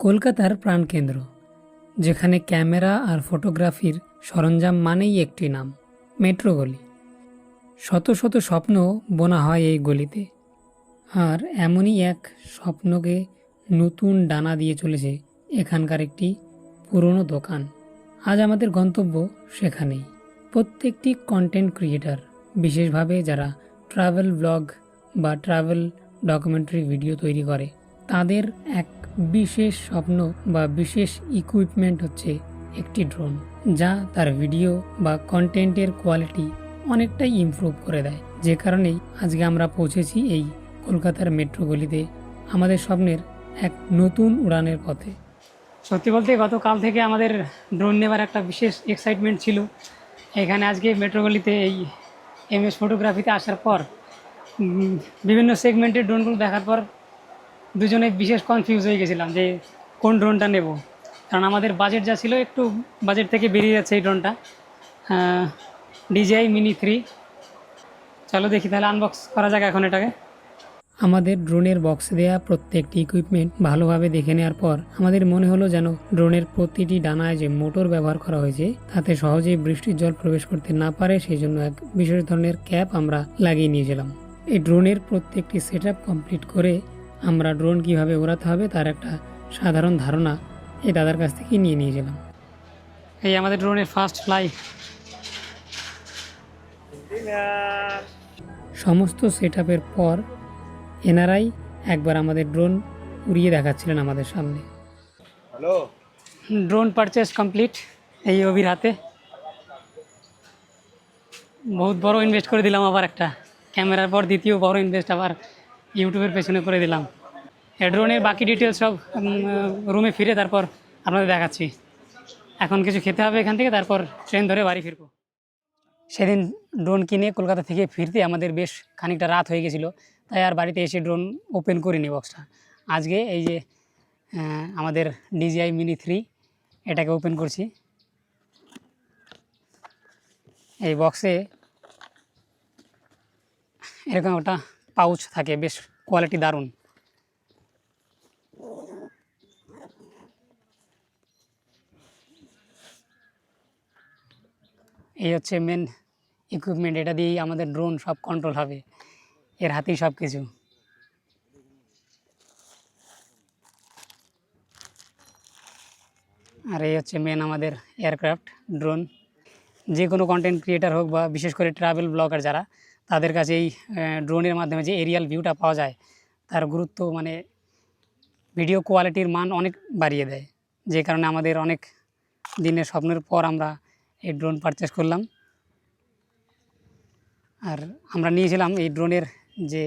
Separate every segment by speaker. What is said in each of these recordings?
Speaker 1: কলকাতার প্রাণকেন্দ্র, যেখানে ক্যামেরা আর ফটোগ্রাফির সরঞ্জাম মানেই একটি নাম, মেট্রো গলি। শত শত স্বপ্ন বোনা হয় এই গলিতে, আর এমনই এক স্বপ্নকে নতুন ডানা দিয়ে চলেছে এখানকার একটি পুরনো দোকান। আজ আমাদের গন্তব্য সেখানেই। প্রত্যেকটি কন্টেন্ট ক্রিয়েটার বিশেষভাবে যারা ট্রাভেল ব্লগ বা ট্রাভেল ডকুমেন্টারি ভিডিও তৈরি করে তাদের এক বিশেষ স্বপ্ন বা বিশেষ ইকুইপমেন্ট হচ্ছে একটি ড্রোন যা তার ভিডিও বা কন্টেন্টের কোয়ালিটি অনেকটাই ইমপ্রুভ করে দেয়। যে কারণেই আজকে আমরা পৌঁছেছি এই কলকাতার মেট্রো গলিতে আমাদের স্বপ্নের এক নতুন উড়ানের পথে। সত্যি বলতে গতকাল থেকে আমাদের ড্রোন নেবার একটা বিশেষ এক্সাইটমেন্ট ছিল। এখানে আজকে মেট্রো গলিতে এই এম এস ফটোগ্রাফিতে আসার পর বিভিন্ন সেগমেন্টের ড্রোনগুলো দেখার পর দুজনে বিশেষ কনফিউজ হয়ে গেছিলাম যে কোন ড্রোনটা নেব। কারণ আমাদের বাজেট যা ছিল একটু বাজেট থেকে বেরিয়ে যাচ্ছে এই ড্রোনটা ডিজিআই মিনি থ্রি চলো দেখি তাহলে আনবক্স করা যাক এখন এটাকে। আমাদের ড্রোনের বক্স দেওয়া প্রত্যেকটি ইকুইপমেন্ট ভালোভাবে দেখে নেওয়ার পর আমাদের মনে হলো যেন ড্রোনের প্রতিটি ডানায় যে মোটর ব্যবহার করা হয়েছে, তাতে সহজেই বৃষ্টির জল প্রবেশ করতে না পারে সেই জন্য এক বিশেষ ধরনের ক্যাপ আমরা লাগিয়ে নিয়েছিলাম। এই ড্রোনের প্রত্যেকটি সেট কমপ্লিট করে আমরা ড্রোন কীভাবে ওড়াতে হবে তার একটা সাধারণ ধারণা এই দাদার কাছ থেকে নিয়ে নিয়েছিলাম। এই আমাদের ড্রোনের ফার্স্ট ফ্লাই সমস্ত সেট পর এনারাই একবার আমাদের ড্রোন উড়িয়ে দেখাচ্ছিলেন আমাদের সামনে।
Speaker 2: হ্যালো
Speaker 1: ড্রোন পারচেস কমপ্লিট এই অভির হাতে। বহুত বড় ইনভেস্ট করে দিলাম আবার একটা। ক্যামেরার পর দ্বিতীয় বড় ইনভেস্ট আবার ইউটিউবের পেছনে করে দিলাম। ড্রোনের বাকি ডিটেলস সব রুমে ফিরে তারপর আপনাদের দেখাচ্ছি। এখন কিছু খেতে হবে এখান থেকে, তারপর ট্রেন ধরে বাড়ি ফিরবো। সেদিন ড্রোন কিনে কলকাতা থেকে ফিরতে আমাদের বেশ খানিকটা রাত হয়ে গেছিল, তাই আর বাড়িতে এসে ড্রোন ওপেন করিনি বক্সটা আজকে এই যে আমাদের ডিজিআই মিনি থ্রি এটাকে ওপেন করছি। এই বক্সে এরকম একটা পাউচ থাকে, বেশ কোয়ালিটি দারুণ। এই হচ্ছে মেন ইকুইপমেন্ট এটা দিয়েই আমাদের ড্রোন সব কন্ট্রোল হবে, এর হাতেই সব কিছু আর এই হচ্ছে মেন আমাদের এয়ারক্রাফট ড্রোন যে কোনো কন্টেন্ট ক্রিয়েটার হোক বা বিশেষ করে ট্রাভেল ব্লগার যারা তাদের কাছে এই ড্রোনের মাধ্যমে যে এরিয়াল ভিউটা পাওয়া যায়, তার গুরুত্ব মানে ভিডিও কোয়ালিটির মান অনেক বাড়িয়ে দেয়। যে কারণে আমাদের অনেক দিনের স্বপ্নের পর আমরা এই ড্রোন পারচেস করলাম। আর আমরা নিয়েছিলাম এই ড্রোনের যে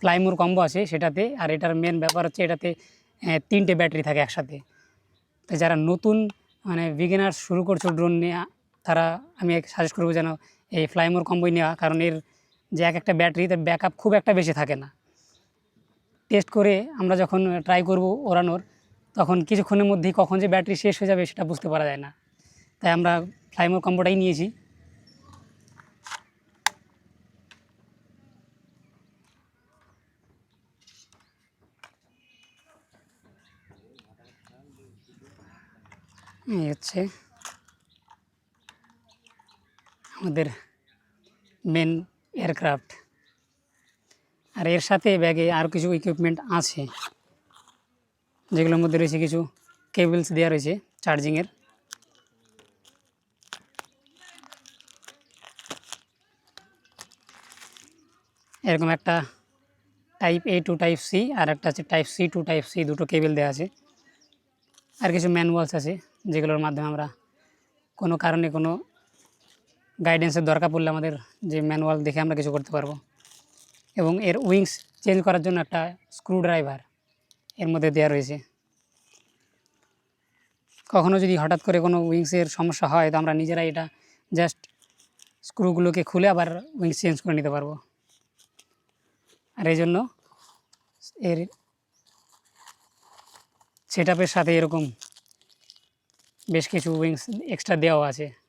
Speaker 1: ফ্লাইমোর কম্বো আছে সেটাতে, আর এটার মেন ব্যাপার হচ্ছে এটাতে তিনটে ব্যাটারি থাকে একসাথে। তো যারা নতুন মানে বিগিনার শুরু করছ ড্রোন নেওয়া তারা আমি সাজেস্ট করব যেন এই ফ্লাইমোর কম্বোই নেওয়া, কারণ এর যে এক একটা ব্যাটারি তার ব্যাকআপ খুব একটা বেশি থাকে না। টেস্ট করে আমরা যখন ট্রাই করব ওড়ানোর, তখন কিছুক্ষণের মধ্যেই কখন যে ব্যাটারি শেষ হয়ে যাবে সেটা বুঝতে পারা যায় না। তাই আমরা ফ্লাইমোর কম্বোটাই নিয়েছি। এই হচ্ছে আমাদের মেন এয়ারক্রাফট। আর এর সাথে ব্যাগে আরও কিছু ইকুইপমেন্ট আছে। যেগুলোর মধ্যে রয়েছে কিছু কেবলস দেওয়া রয়েছে চার্জিংয়ের এরকম একটা type A to type C আর একটা আছে type C to type C দুটো কেবল দেওয়া আছে। আর কিছু ম্যানুয়ালস আছে যেগুলোর মাধ্যমে আমরা কোনো কারণে কোনো গাইডেন্সের দরকার পড়লে আমাদের যে ম্যানুয়াল দেখে আমরা কিছু করতে পারব। এবং এর উইংস চেঞ্জ করার জন্য একটা স্ক্রু ড্রাইভার এর মধ্যে দেওয়া রয়েছে। কখনও যদি হঠাৎ করে কোনো উইংসের সমস্যা হয়, তো আমরা নিজেরাই এটা জাস্ট স্ক্রুগুলোকে খুলে আবার উইংস চেঞ্জ করে নিতে পারব। আর এই জন্য এর সেট সাথে এরকম বেশ কিছু উইংস এক্সট্রা দেওয়া আছে।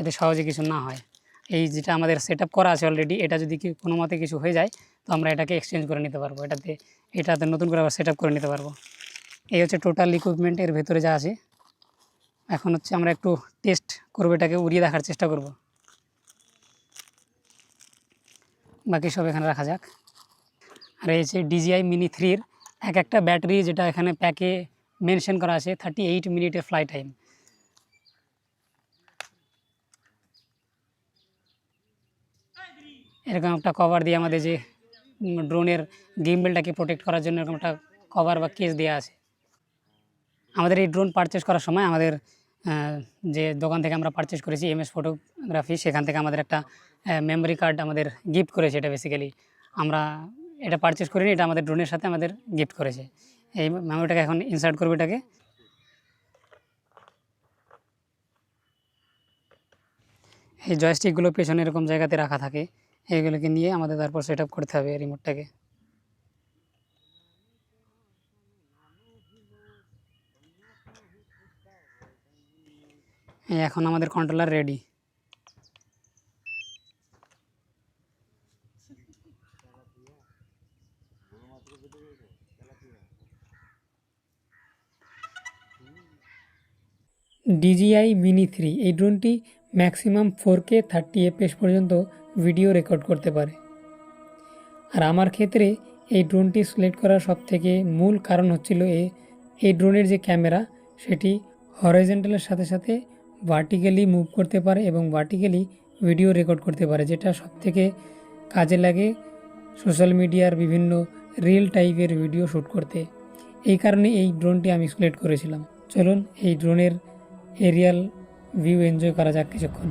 Speaker 1: যাতে সহজে কিছু না হয়। এই যেটা আমাদের সেট করা আছে অলরেডি এটা যদি কোনো মতে কিছু হয়ে যায়, তো আমরা এটাকে এক্সচেঞ্জ করে নিতে পারব। এটাতে এটাতে নতুন করে আবার সেট করে নিতে পারব। এই হচ্ছে টোটাল ইকুইপমেন্ট এর ভেতরে যা আছে। এখন হচ্ছে আমরা একটু টেস্ট করব, এটাকে উড়িয়ে দেখার চেষ্টা করব। বাকি সব এখানে রাখা যাক। আর এই হচ্ছে ডিজিআই মিনি থ্রির এক একটা ব্যাটারি যেটা এখানে প্যাকে মেনশন করা আছে থার্টি এইট মিনিটের ফ্লাই টাইম এরকম একটা কভার দিয়ে আমাদের যে ড্রোনের গেমবেলটাকে প্রোটেক্ট করার জন্য এরকম একটা কভার বা কেস দেওয়া আছে। আমাদের এই ড্রোন পারচেস করার সময় আমাদের যে দোকান থেকে আমরা পারচেস করেছি এম এস ফটোগ্রাফি সেখান থেকে আমাদের একটা মেমোরি কার্ড আমাদের গিফট করেছে এটা বেসিক্যালি আমরা এটা পারচেস করিনি, এটা আমাদের ড্রোনের সাথে আমাদের গিফট করেছে। এই মেমোরিটাকে এখন ইনসার্ট করবে এটাকে। এই জয়স্টিকগুলো পেছনে এরকম জায়গাতে রাখা থাকে। এইগুলোকে নিয়ে আমাদের তারপর সেট করতে হবে রিমোটটাকে এখন আমাদের controller ready DJI mini three এই ড্রোনটি maximum four K thirty FPS পর্যন্ত ভিডিও রেকর্ড করতে পারে। আর আমার ক্ষেত্রে এই ড্রোনটি সিলেক্ট করার সবথেকে মূল কারণ হচ্ছিল এ, এই ড্রোনের যে ক্যামেরা, সেটি হরাইজেন্টালের সাথে সাথে ভার্টিক্যালি মুভ করতে পারে এবং ভার্টিক্যালি ভিডিও রেকর্ড করতে পারে, যেটা সবথেকে কাজে লাগে সোশ্যাল মিডিয়ার বিভিন্ন রিল টাইপের ভিডিও শ্যুট করতে। এই কারণে এই ড্রোনটি আমি সিলেক্ট করেছিলাম। চলুন এই ড্রোনের এরিয়াল ভিউ এনজয় করা যাক কিছুক্ষণ।